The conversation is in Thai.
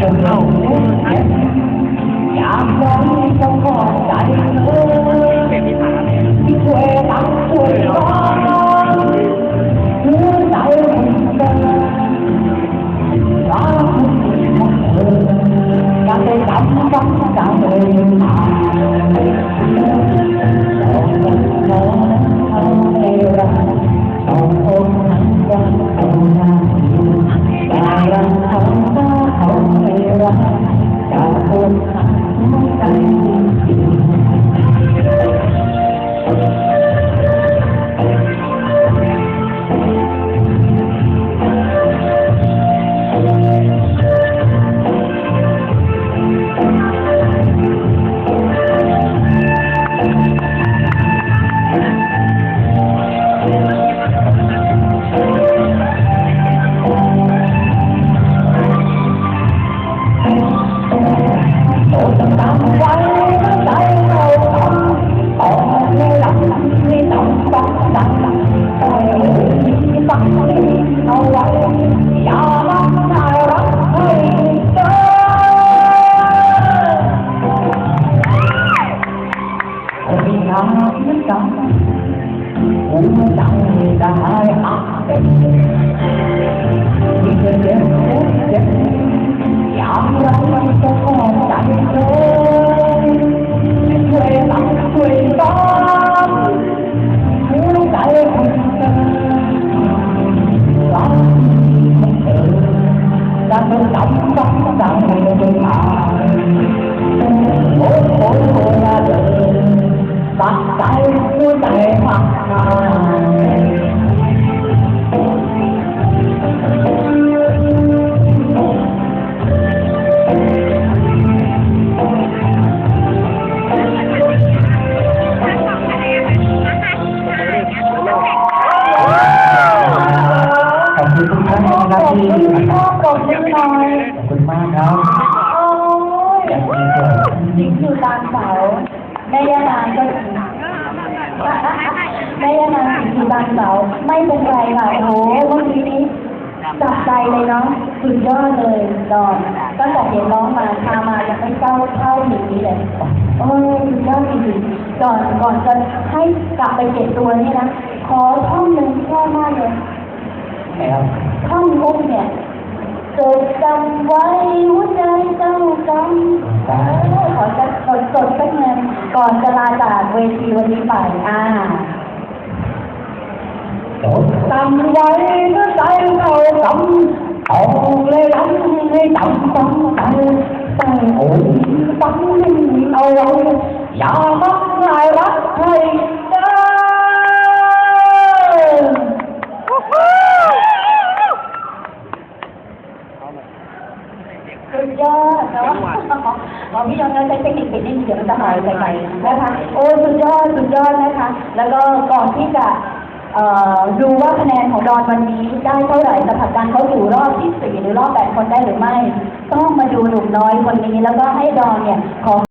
chiều hậu cũng thắng Chạm bóng trong con đã đi tới Đi quê tắm quê con Cứ tại mình cần Đó cũng một người Cả cây tắm trong cả đời Hãy subscribe cho không bỏ lỡ những video hấp dẫn trọng cũng trọng đã học. Đi chơi đêm chết กท่านนะครับที่ชอบกดนิดหน่อยขอบคุณมากครับโอ้ยนิ่งอยู่ตามเสาแม่ย่านางก็สิงแม่ย่านางสิงอยู่ตามเสาไม่เป็นไรค่ะโอ้โหเมื่อกี้นี้จับใจเลยเนาะสุดยอดเลยดอนตั้งแต่เห็นร้องมาพามายังไม่เศร้าเท่าอย่างนี้เลยโอ้ยสุดยอดจริงๆก่อนก่อนจะให้กลับไปเก็บตัวนี่นะขอท่อนหนึ่งชอบมากเลย นะครับท่อนฮุกเนี่ยจดจำไว้หัวใจเจ้ากำเออขอจะสดสดสักเงินก่อนจะลาจากเวทีวันนี้ไปอ่าจดจำไว้เมื่อใจเราจำเอาเลยจำให้จำจำใจใจโอ้ยจำนิ่งเอาไว้อย่ามักง่ายรักให้ สุดยอดแต่ว่าของพี่ยองนั้นใช้เทคนิคปิดนี่เดี๋ยวมันจะหายไปไหนนะคะ โอ้สุดยอดสุดยอดนะคะ แล้วก็ก่อนที่จะเอ่อดูว่าคะแนนของดอนวันนี้ได้เท่าไหร่จะผลักดันเขาสู่รอบที่สี่หรือรอบแปดคนได้หรือไม่ ต้องมาดูหนุ่มน้อยคนนี้แล้วก็ให้ดอนเนี่ยขอ